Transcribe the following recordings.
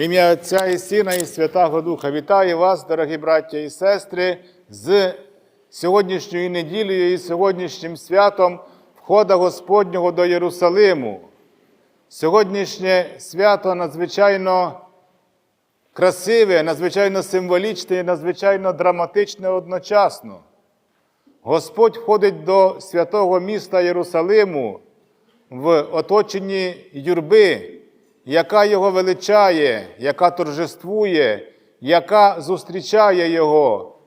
Ім'я Отця і Сина, і Святого Духа вітаю вас, дорогі браття і сестри, з сьогоднішньою неділею і сьогоднішнім святом входа Господнього до Єрусалиму. Сьогоднішнє свято надзвичайно красиве, надзвичайно символічне і надзвичайно драматичне одночасно. Господь входить до святого міста Єрусалиму в оточенні юрби, яка його величає, яка торжествує, яка зустрічає Його,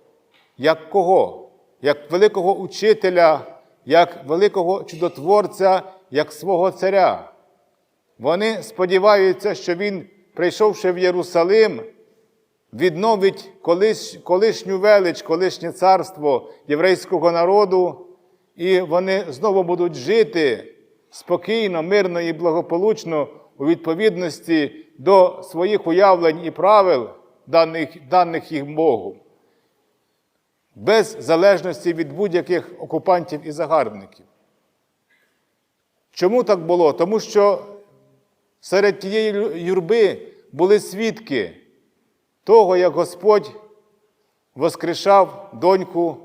як кого? Як великого учителя, як великого чудотворця, як свого царя. Вони сподіваються, що він, прийшовши в Єрусалим, відновить колиш, колишню велич, колишнє царство єврейського народу, і вони знову будуть жити спокійно, мирно і благополучно у відповідності до своїх уявлень і правил, даних, даних їм Богом, без залежності від будь-яких окупантів і загарбників. Чому так було? Тому що серед тієї юрби були свідки того, як Господь воскрешав доньку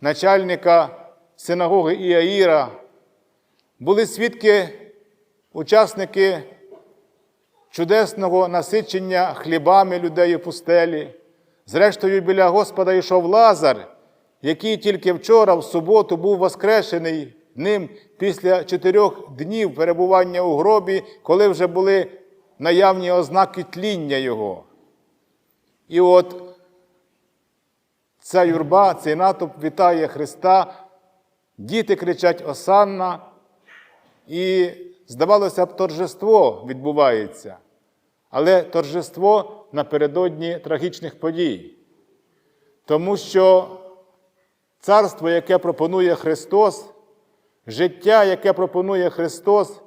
начальника синагоги Іаїра, були свідки, учасники чудесного насичення хлібами людей у пустелі. Зрештою, біля Господа йшов Лазар, який тільки вчора, в суботу, був воскрешений ним після чотирьох днів перебування у гробі, коли вже були наявні ознаки тління його. І от ця юрба, цей натовп вітає Христа, діти кричать Осанна, і, здавалося б, торжество відбувається, але торжество напередодні трагічних подій. Тому що царство, яке пропонує Христос, життя, яке пропонує Христос,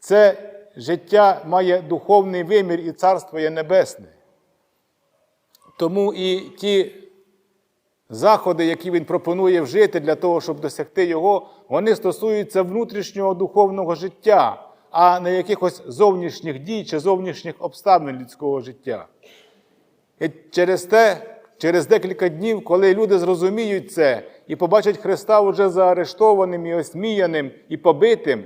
це життя має духовний вимір і царство є небесне. Тому і ті заходи, які він пропонує вжити для того, щоб досягти його, вони стосуються внутрішнього духовного життя, а не якихось зовнішніх дій чи зовнішніх обставин людського життя. І через те, через декілька днів, коли люди зрозуміють це і побачать Христа вже заарештованим і осміяним і побитим,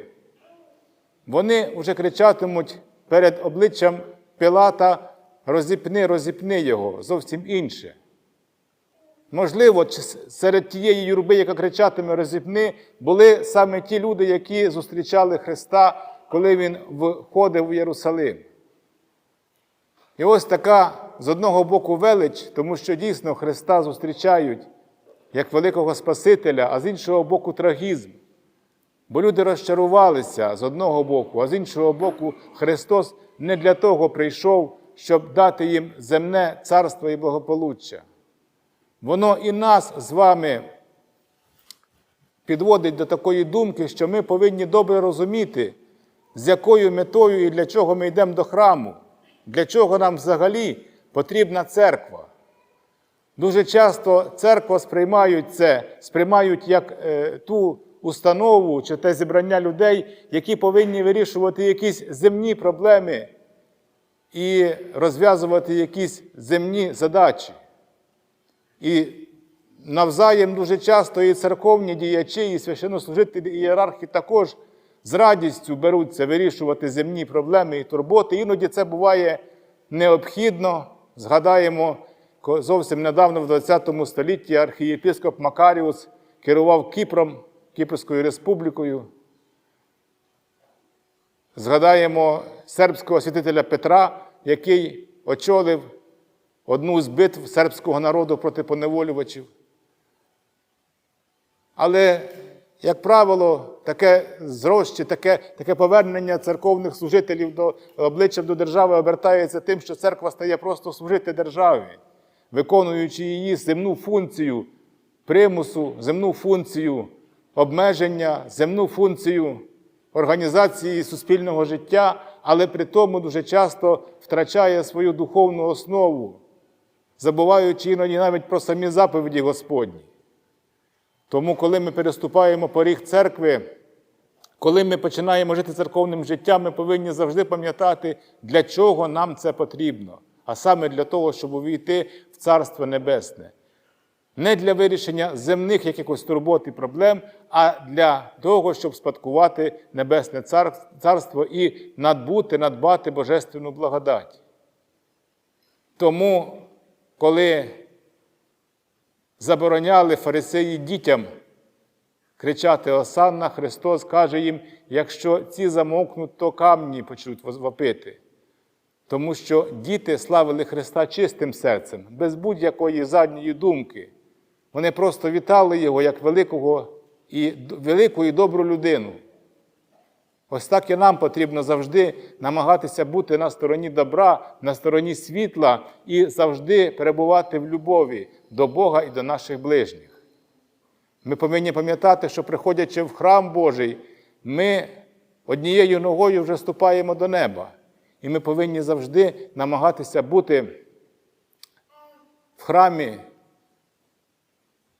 вони вже кричатимуть перед обличчям Пилата розіпни, розіпни його, зовсім інше. Можливо, серед тієї юрби, яка кричатиме розіпни, були саме ті люди, які зустрічали Христа, коли Він входив в Єрусалим. І ось така з одного боку велич, тому що дійсно Христа зустрічають як великого Спасителя, а з іншого боку трагізм. Бо люди розчарувалися з одного боку, а з іншого боку, Христос не для того прийшов, щоб дати їм земне царство і благополуччя. Воно і нас з вами підводить до такої думки, що ми повинні добре розуміти, з якою метою і для чого ми йдемо до храму, для чого нам взагалі потрібна церква. Дуже часто церква сприймають це, сприймають як е, ту установу чи те зібрання людей, які повинні вирішувати якісь земні проблеми і розв'язувати якісь земні задачі. І навзаєм дуже часто і церковні діячі, і священнослужителі, і ієрархи також з радістю беруться вирішувати земні проблеми і турботи. Іноді це буває необхідно. Згадаємо, зовсім недавно, в ХХ столітті, архієпископ Макаріус керував Кіпром, Кіпрською республікою. Згадаємо сербського святителя Петра, який очолив одну з битв сербського народу проти поневолювачів. Але, як правило, таке зрощі, таке таке повернення церковних служителів до обличчям до держави обертається тим, що церква стає просто служити державі, виконуючи її земну функцію примусу, земну функцію обмеження, земну функцію організації суспільного життя, але при тому дуже часто втрачає свою духовну основу забуваючи іноді навіть про самі заповіді Господні. Тому, коли ми переступаємо поріг церкви, коли ми починаємо жити церковним життям, ми повинні завжди пам'ятати, для чого нам це потрібно, а саме для того, щоб увійти в Царство Небесне. Не для вирішення земних якихось турбот і проблем, а для того, щоб спадкувати Небесне Царство і надбути, надбати Божественну благодать. Тому, коли забороняли фарисеї дітям кричати Осанна, Христос каже їм, якщо ці замовкнуть, то камні почнуть вопити. Тому що діти славили Христа чистим серцем, без будь-якої задньої думки. Вони просто вітали Його як великого і, велику і добру людину. Ось так і нам потрібно завжди намагатися бути на стороні добра, на стороні світла і завжди перебувати в любові до Бога і до наших ближніх. Ми повинні пам'ятати, що приходячи в храм Божий, ми однією ногою вже ступаємо до неба. І ми повинні завжди намагатися бути в храмі,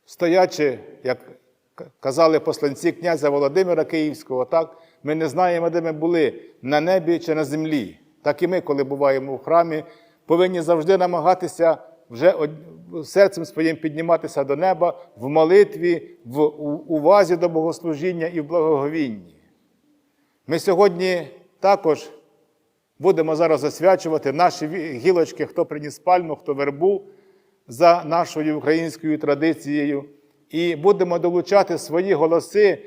стоячи, як казали посланці князя Володимира Київського, так, ми не знаємо, де ми були, на небі чи на землі. Так і ми, коли буваємо в храмі, повинні завжди намагатися вже серцем своїм підніматися до неба в молитві, в увазі до богослужіння і в благоговінні. Ми сьогодні також будемо зараз освячувати наші гілочки, хто приніс пальму, хто вербу за нашою українською традицією, і будемо долучати свої голоси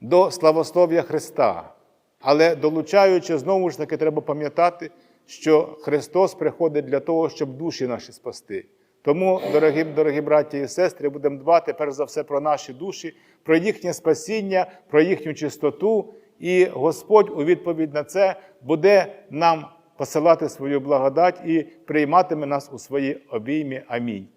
до славослов'я Христа. Але долучаючи, знову ж таки, треба пам'ятати, що Христос приходить для того, щоб душі наші спасти. Тому, дорогі, дорогі браті і сестри, будемо дбати перш за все про наші душі, про їхнє спасіння, про їхню чистоту. І Господь у відповідь на це буде нам посилати свою благодать і прийматиме нас у свої обійми. Амінь.